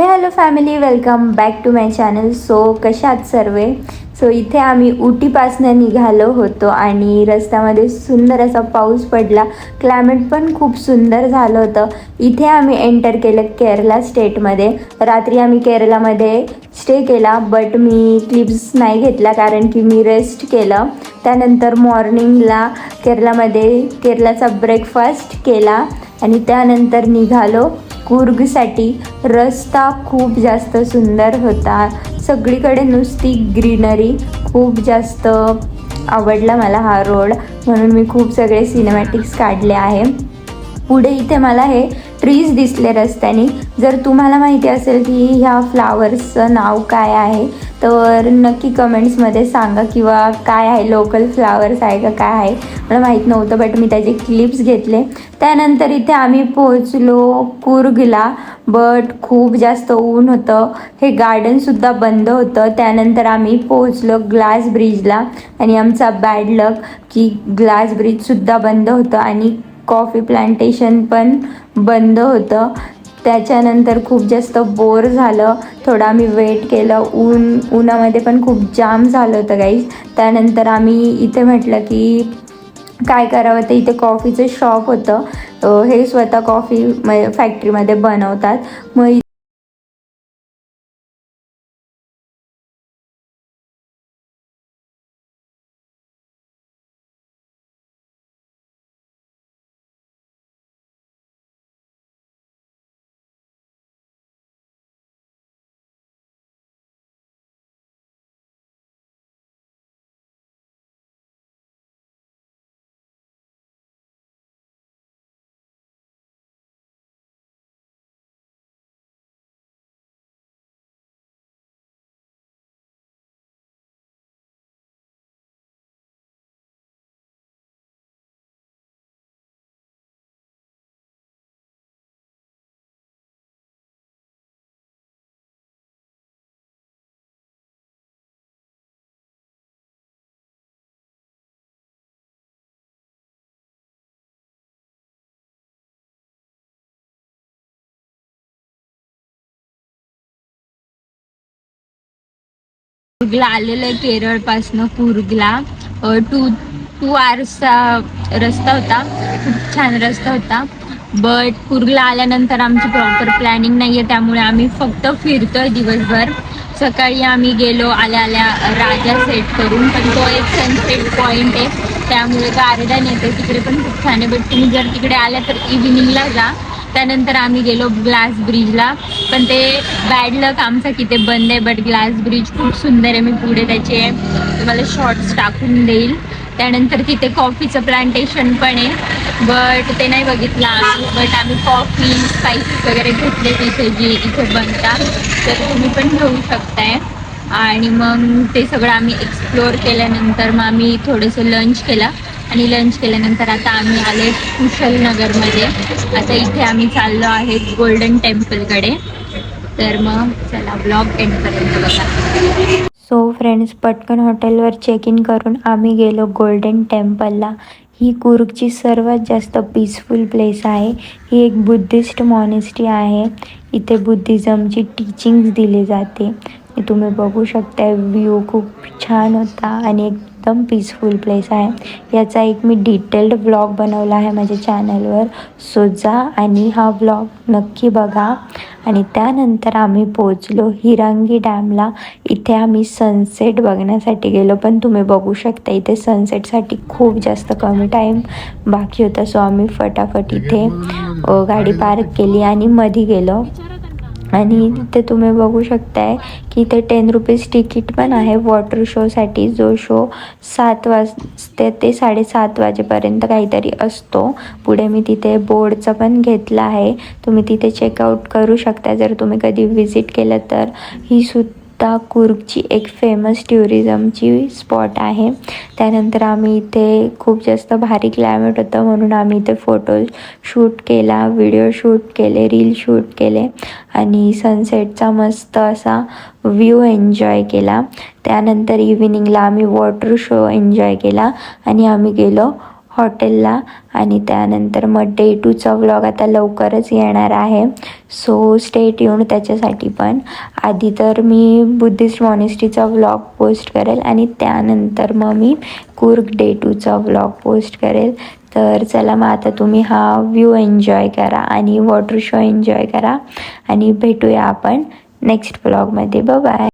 Hey hello family welcome back to my channel. So कशात सर्वे? So इथे आम्ही उटीपासनं निघालो होतो आणि रस्त्यामध्ये सुंदर असा पाऊस पडला. क्लायमेट पण खूप सुंदर झालं होतं. इथे आम्ही एंटर केलं केरला स्टेटमध्ये रात्री आम्ही केरलामध्ये स्टे केला बट मी क्लिप्स नाही घेतला कारण की मी रेस्ट केलं. त्यानंतर मॉर्निंगला केरलामध्ये केरलाचा ब्रेकफास्ट केला आणि त्यानंतर निघालो. कुर्गसाठी रस्ता खूप जास्त सुंदर होता. सगळीकडे नुसती ग्रीनरी खूप जास्त आवडला मला हा रोड. म्हणून मी खूप सगळे सिनेमॅटिक्स काढले आहे. पुढे इथे मला हे ट्रीज दिसले रस्त्याने. जर तुम्हाला माहिती असेल की ह्या फ्लावर्सचं नाव काय आहे तर नक्की कमेंट्समध्ये सांगा किंवा काय आहे लोकल फ्लावर्स आहे का काय आहे. मला माहीत नव्हतं बट मी त्याचे क्लिप्स घेतले. त्यानंतर इथे आम्ही पोहोचलो कुर्गला बट खूप जास्त ऊन होतं. हे गार्डनसुद्धा बंद होतं. त्यानंतर आम्ही पोहोचलो ग्लास ब्रिजला आणि आमचा बॅड लक की ग्लास ब्रिजसुद्धा बंद होतं आणि कॉफी प्लांटेशन पण बंद होतं. त्याच्यानंतर खूप जास्त बोर झालं. थोडं आम्ही वेट केलं. ऊन उन्हामध्ये पण खूप जाम झालं होतं गाईज त्यानंतर आम्ही इथे म्हटलं की काय करावं ते इथे कॉफीचं शॉप होतं. हे स्वतः कॉफी म फॅक्टरीमध्ये बनवतात. मग कुर्गला आलेलं आहे केरळपासनं कुर्गला टू टू आवर्सचा रस्ता होता. खूप छान रस्ता होता. बट कुर्गला आल्यानंतर आमची प्रॉपर प्लॅनिंग नाही आहे त्यामुळे आम्ही फक्त फिरतोय दिवसभर. सकाळी आम्ही गेलो आल्या आल्या राजा सेट करून. पण तो एक सनसेट पॉईंट आहे. त्यामुळे गार्डन येतं तिकडे पण खूप छान आहे. बट तुम्ही जर तिकडे आल्या तर इव्हिनिंगला जा. त्यानंतर आम्ही गेलो ग्लास ब्रिजला. पण ते बॅड लक आमचा की ते बंद आहे बट ग्लास ब्रिज खूप सुंदर आहे. मी पुढे त्याचे तुम्हाला शॉर्ट्स टाकून देईल. त्यानंतर तिथे कॉफीचं प्लांटेशन पण आहे. बट ते नाही बघितलं आम्ही. बट आम्ही कॉफी स्पायसेस वगैरे घेतले तिथे जे इथे बनतात. तर तुम्ही पण घेऊ शकताय. आणि मग ते सगळं आम्ही एक्सप्लोअर केल्यानंतर मग आम्ही थोडंसं लंच केलं. आणि लंच केल्यानंतर आता आम्ही आले कुशलनगरमध्ये. आता इथे आम्ही चाललो आहे गोल्डन टेम्पलकडे तर मग चला ब्लॉग एंड पर्यंत बघा. सो फ्रेंड्स पटकन हॉटेलवर चेक इन करून आम्ही गेलो गोल्डन टेम्पलला ही कुर्गची सर्वात जास्त पीसफुल प्लेस आहे. ही एक बुद्धिस्ट मॉनेस्ट्री आहे. इथे बुद्धिझमची टीचिंग्स दिली जाते. तुम्ही बघू शकता व्ह्यू खूप छान होता आणि एकदम पीसफुल प्लेस आहे. याचा एक मी डिटेल्ड व्लॉग बनवला आहे माझ्या चॅनलवर सो जा आणि हा व्लॉग नक्की बघा. आणि त्यानंतर आम्ही पोचलो हिरांगी डॅमला इथे आम्ही सनसेट बघण्यासाठी गेलो पण तुम्ही बघू शकता इथे सनसेटसाठी खूप जास्त कमी टाईम बाकी होता. सो आम्ही फटाफट इथे गाडी पार्क केली आणि मध्ये गेलो. आणि इथे तुम्ही बघू शकताय की इथे टेन रुपीज तिकीट पण आहे वॉटर शोसाठी जो शो सात वाजते ते साडेसात वाजेपर्यंत काहीतरी असतो. पुढे मी तिथे बोर्डचं पण घेतलं आहे. तुम्ही तिथे चेकआउट करू शकता जर तुम्ही कधी विजिट केलं तर. ही सु सुद्धा कुर्गची एक फेमस ट्युरिझमची स्पॉट आहे. त्यानंतर आम्ही इथे खूप जास्त भारी क्लायमेट होतं म्हणून आम्ही इथे फोटो शूट केला व्हिडिओ शूट केले रील शूट केले आणि सनसेटचा मस्त असा व्ह्यू एन्जॉय केला. त्यानंतर इव्हिनिंगला आम्ही वॉटर शो एन्जॉय केला आणि आम्ही गेलो हॉटेलला आणि त्यानंतर मग डे टूचा व्लॉग आता लवकरच येणार आहे. सो स्टेट येऊन त्याच्यासाठी पण. आधी तर मी बुद्धिस्ट मॉनेस्ट्रीचा व्लॉग पोस्ट करेल आणि त्यानंतर मग मी कुर्ग डे टूचा व्लॉग पोस्ट करेल. तर चला मग आता तुम्ही हा व्ह्यू एन्जॉय करा आणि वॉटर शो एन्जॉय करा. आणि भेटूया आपण नेक्स्ट ब्लॉगमध्ये बाय